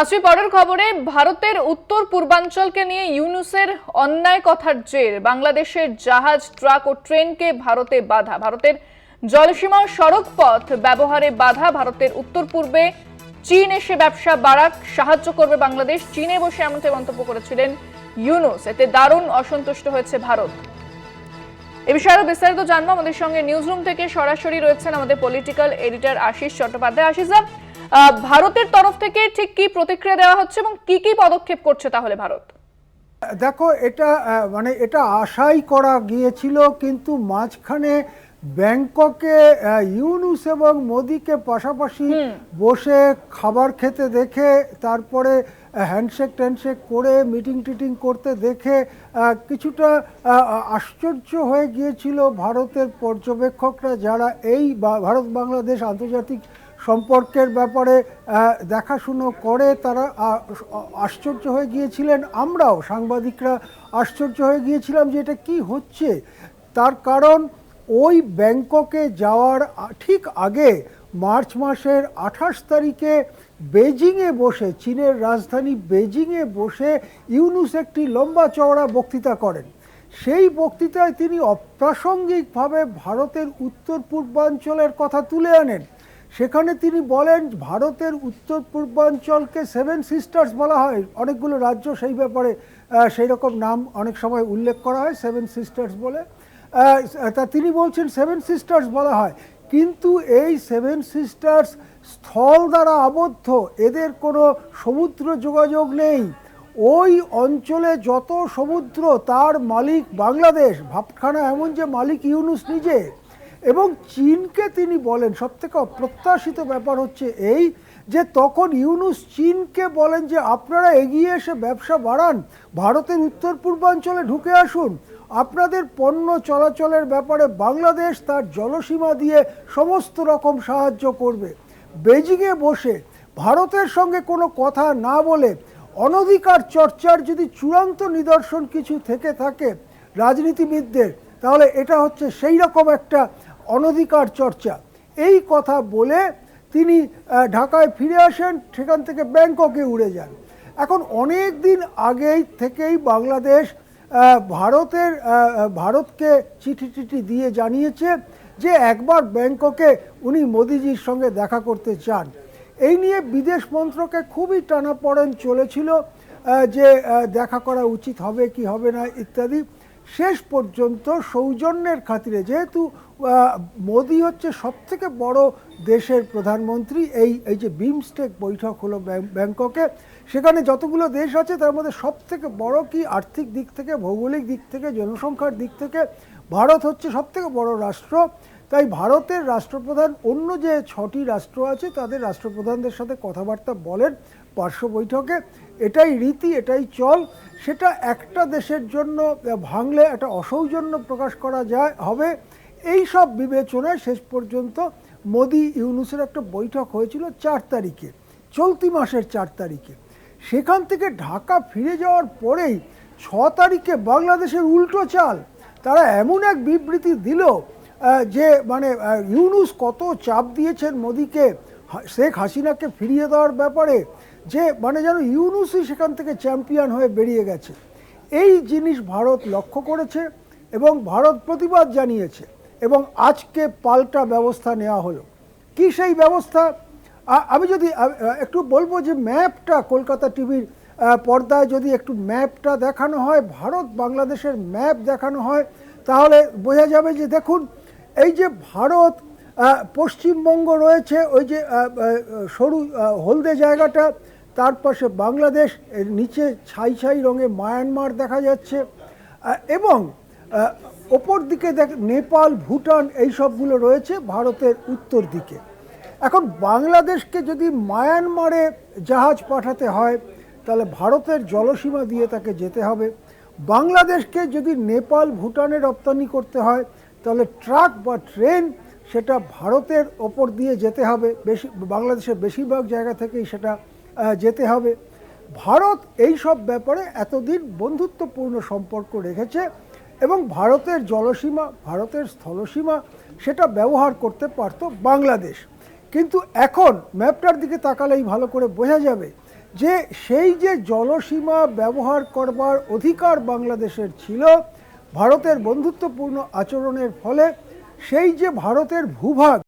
আসি পরের খবরে, ভারতের উত্তর পূর্বাঞ্চলকে নিয়ে ইউনুসের অন্যায় কথার জের। বাংলাদেশের জাহাজ, ট্রাক ও ট্রেনকে ভারতে বাধা। ভারতের জলসীমা সড়ক পথ ব্যবহারে বাধা। ভারতের উত্তর পূর্বে চীন এসে ব্যবসা বাড়াক, সাহায্য করবে বাংলাদেশ। চীনে বসে এমনটাই মন্তব্য করেছিলেন ইউনুস। এতে দারুণ অসন্তুষ্ট হয়েছে ভারত। এ বিষয়ে আরও বিস্তারিত জানব। আমাদের সঙ্গে নিউজ রুম থেকে সরাসরি রয়েছেন আমাদের পলিটিক্যাল এডিটর আশিস চট্টোপাধ্যায়। আশিস ভারতের তরফ থেকে ঠিক কি প্রতিক্রিয়া দেওয়া হচ্ছে এবং কি কি পদক্ষেপ করছে তাহলে ভারত? দেখো এটা মানে এটা আশাই করা গিয়েছিল কিন্তু মাঝখানে ব্যাংককে ইউনুস এবং মোদিকে পাশাপাশি বসে খাবার খেতে দেখে তারপরে হ্যান্ডশেক ট্যান্ডশেক করে মিটিং টিটিং করতে দেখে কিছুটা আশ্চর্য হয়ে গিয়েছিল ভারতের পর্যবেক্ষকরা যারা এই ভারত বাংলাদেশ আন্তর্জাতিক সম্পর্কের ব্যাপারে দেখাশুনো করে তারা আশ্চর্য হয়ে গিয়েছিলেন। আমরাও সাংবাদিকরা আশ্চর্য হয়ে গিয়েছিলাম যে এটা কি হচ্ছে। তার কারণ, ওই ব্যাংককে যাওয়ার ঠিক আগে মার্চ মাসের আঠাশ তারিখে বেজিংয়ে বসে, চীনের রাজধানী বেজিংয়ে বসে ইউনুস একটি লম্বা চওড়া বক্তৃতা করেন। সেই বক্তৃতায় তিনি অপ্রাসঙ্গিকভাবে ভারতের উত্তর পূর্বাঞ্চলের কথা তুলে আনেন। সেখানে তিনি বলেন, ভারতের উত্তর পূর্বাঞ্চলকে সেভেন সিস্টার্স বলা হয়। অনেকগুলো রাজ্য সেই ব্যাপারে সেই রকম নাম অনেক সময় উল্লেখ করা হয় সেভেন সিস্টার্স বলে। তা তিনি বলছেন সেভেন সিস্টার্স বলা হয়। কিন্তু এই সেভেন সিস্টার্স স্থল দ্বারা আবদ্ধ, এদের কোনো সমুদ্র যোগাযোগ নেই। ওই অঞ্চলে যত সমুদ্র, তার মালিক বাংলাদেশ। ভাবখানা এমন যে মালিক ইউনুস নিজে। এবং চীনকে তিনি বলেন সব থেকে অপ্রত্যাশিত ব্যাপার হচ্ছে এই যে তখন ইউনুস চীনকে বলেন যে আপনারা এগিয়ে এসে ব্যবসা বাড়ান, ভারতের উত্তর পূর্বাঞ্চলে ঢুকে আসুন, আপনাদের পণ্য চলাচলের ব্যাপারে বাংলাদেশ তার জলসীমা দিয়ে সমস্ত রকম সাহায্য করবে। বেজিংয়ে বসে ভারতের সঙ্গে কোনো কথা না বলে অনধিকার চর্চার যদি চূড়ান্ত নিদর্শন কিছু থেকে থাকে রাজনীতিবিদদের, তাহলে এটা হচ্ছে সেই রকম একটা অনধিকার চর্চা। এই কথা বলে তিনি ঢাকায় ফিরে আসেন, সেখান থেকে ব্যাংককে উড়ে যান। এখন অনেক দিন আগেই থেকেই বাংলাদেশ ভারতের ভারতকে চিঠি চিঠি দিয়ে জানিয়েছে যে একবার ব্যাংককে উনি মোদিজির সঙ্গে দেখা করতে চান। এই নিয়ে বিদেশ মন্ত্রকে খুবই টানাপড়েন চলেছিল যে দেখা করা উচিত হবে কি হবে না ইত্যাদি। শেষ পর্যন্ত সৌজন্যের খাতিরে যেহেতু মোদি হচ্ছে সবথেকে বড় দেশের প্রধানমন্ত্রী, এই এই যে বিমস্টেক বৈঠক হলো ব্যাং- ব্যাংককে, সেখানে যতগুলো দেশ আছে তার মধ্যে সব থেকে বড় কি আর্থিক দিক থেকে, ভৌগোলিক দিক থেকে, জনসংখ্যার দিক থেকে, ভারত হচ্ছে সবথেকে বড় রাষ্ট্র তাই ভারতের রাষ্ট্রপ্রধান, অন্য যে ছটি রাষ্ট্র আছে, তাদের রাষ্ট্রপ্রধানদের সাথে কথাবার্তা বলেন পার্শ্ব বৈঠকে। এটাই রীতি, এটাই চল। সেটা একটা দেশের জন্য ভাঙলে একটা অসৌজন্য প্রকাশ করা যায়, হবে। এই সব বিবেচনায় শেষ পর্যন্ত মোদি ইউনুসের একটা বৈঠক হয়েছিল চার তারিখে, চলতি মাসের চার তারিখে। সেখান থেকে ঢাকা ফিরে যাওয়ার পরেই ছ তারিখে বাংলাদেশের উল্টো চাল, তারা এমন এক বিবৃতি দিল যে মানে ইউনুস কত চাপ দিয়েছেন মোদিকে শেখ হাসিনাকে ফিরিয়ে দেওয়ার ব্যাপারে, যে মানে যেন ইউনুসই সেখান থেকে চ্যাম্পিয়ন হয়ে বেরিয়ে গেছে। এই জিনিস ভারত লক্ষ্য করেছে এবং ভারত প্রতিবাদ জানিয়েছে এবং আজকে পাল্টা ব্যবস্থা নেওয়া হলো। কি সেই ব্যবস্থা? আমি যদি একটু বলব যে ম্যাপটা কলকাতা টিভির পর্দায় যদি একটু ম্যাপটা দেখানো হয় ভারত বাংলাদেশের ম্যাপ দেখানো হয়, তাহলে বোঝা যাবে যে দেখুন এই যে ভারত পশ্চিমবঙ্গ রয়েছে, ওই যে সরু হলদে জায়গাটা, তার পাশে বাংলাদেশ, এর নিচে ছাই ছাই রঙে মায়ানমার দেখা যাচ্ছে এবং ওপর দিকে দেখ, নেপাল, ভুটান এই সবগুলো রয়েছে ভারতের উত্তর দিকে। এখন বাংলাদেশকে যদি মায়ানমারে জাহাজ পাঠাতে হয়, তাহলে ভারতের জলসীমা দিয়ে তাকে যেতে হবে। বাংলাদেশকে যদি নেপাল, ভুটানে রপ্তানি করতে হয় তাহলে ট্রাক বা ট্রেন সেটা ভারতের ওপর দিয়ে যেতে হবে, বেশি, বাংলাদেশের বেশিরভাগ জায়গা থেকেই সেটা যেতে হবে। ভারত এই সব ব্যাপারে এতদিন বন্ধুত্বপূর্ণ সম্পর্ক রেখেছে এবং ভারতের জলসীমা, ভারতের স্থলসীমা সেটা ব্যবহার করতে পারত বাংলাদেশ। কিন্তু এখন ম্যাপটার দিকে তাকালেই ভালো করে বোঝা যাবে যে সেই যে জলসীমা ব্যবহার করবার অধিকার বাংলাদেশের ছিল ভারতের বন্ধুত্বপূর্ণ আচরণের ফলে সেই যে ভারতের ভূভাগ